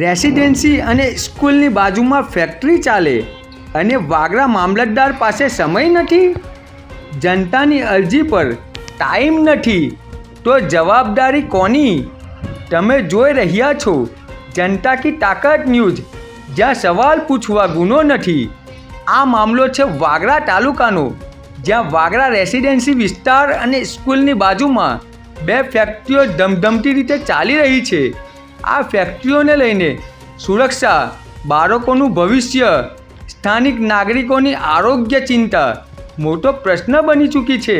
Residency અને સ્કૂલની બાજુમાં ફેક્ટરી ચાલે અને વાગરા મામલતદાર પાસે સમય નથી. જનતાની અરજી પર ટાઈમ નથી. તો જવાબદારી કોની? તમે જોઈ રહ્યા છો જનતા કી તાકાત ન્યૂઝ, જ્યાં સવાલ પૂછવા ગુનો નથી. આ મામલો છે વાગરા તાલુકાનો, જ્યાં વાગરા રેસિડેન્સી વિસ્તાર અને સ્કૂલની બાજુમાં બે ફેક્ટરીઓ ધમધમતી રીતે ચાલી રહી છે. આ ફેક્ટરીઓને લઈને સુરક્ષા, બાળકોનું ભવિષ્ય, સ્થાનિક નાગરિકોની આરોગ્ય ચિંતા મોટો પ્રશ્ન બની ચૂકી છે.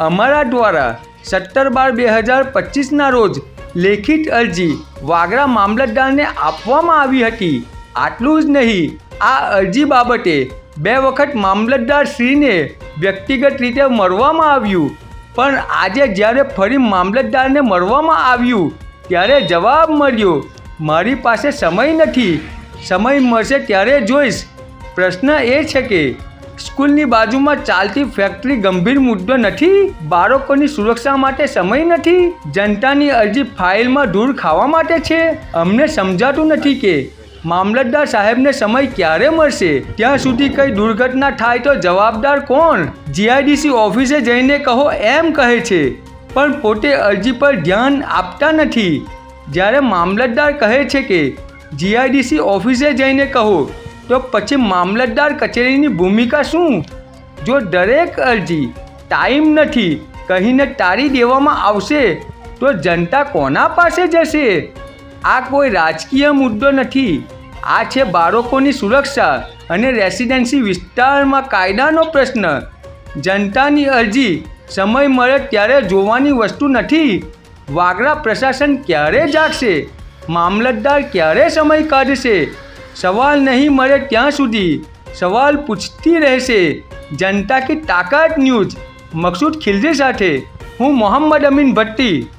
અમારા દ્વારા સત્તર બાર બે હજાર પચીસના રોજ લેખિત અરજી વાગરા મામલતદારને આપવામાં આવી હતી. આટલું જ નહીં, આ અરજી બાબતે બે વખત મામલતદાર શ્રીને વ્યક્તિગત રીતે મળવામાં આવ્યું. પણ આજે જ્યારે ફરી મામલતદારને મળવામાં આવ્યું ત્યારે જવાબ મળ્યો, મારી પાસે સમય નથી, સમય મળશે ત્યારે જોઈશ. પ્રશ્ન એ છે કે, સ્કૂલની બાજુમાં ચાલતી ફેક્ટરી ગંભીર મુદ્દો નથી? બાળકોની સુરક્ષા માટે સમય નથી? જનતાની અરજી ફાઇલમાં ધૂળ ખાવા માટે છે? અમને સમજાતું નથી કે મામલતદાર સાહેબને સમય ક્યારે મળશે? ત્યાં સુધી કઈ દુર્ઘટના થાય તો જવાબદાર કોણ? જીઆઈડીસી ઓફિસે જઈને કહો એમ કહે છે. પણ પોતે અરજી પર ધ્યાન આપતા નથી. જ્યારે મામલતદાર કહે છે કે, જીઆઈડીસી ઓફિસે જઈને કહો, તો પછી મામલતદાર કચેરીની ભૂમિકા શું? જો દરેક અરજી ટાઈમ નથી, કહીને ટાળી દેવામાં આવશે, તો જનતા કોના પાસે જશે? આ કોઈ રાજકીય મુદ્દો નથી. આ છે બાળકોની સુરક્ષા અને રેસિડેન્સી વિસ્તારમાં કાયદાનો પ્રશ્ન. જનતાની અરજી સમય મળે ત્યારે જોવાની વસ્તુ નથી. વાગરા પ્રશાસન ક્યારે જાગશે? મામલતદાર ક્યારે સમય કાઢશે? સવાલ નહીં મળે ત્યાં સુધી સવાલ પૂછતી રહેશે. જનતા કી તાકાત ન્યૂઝ. મકસૂદ ખિલજી સાથે હું મોહમ્મદ અમીન ભટ્ટી.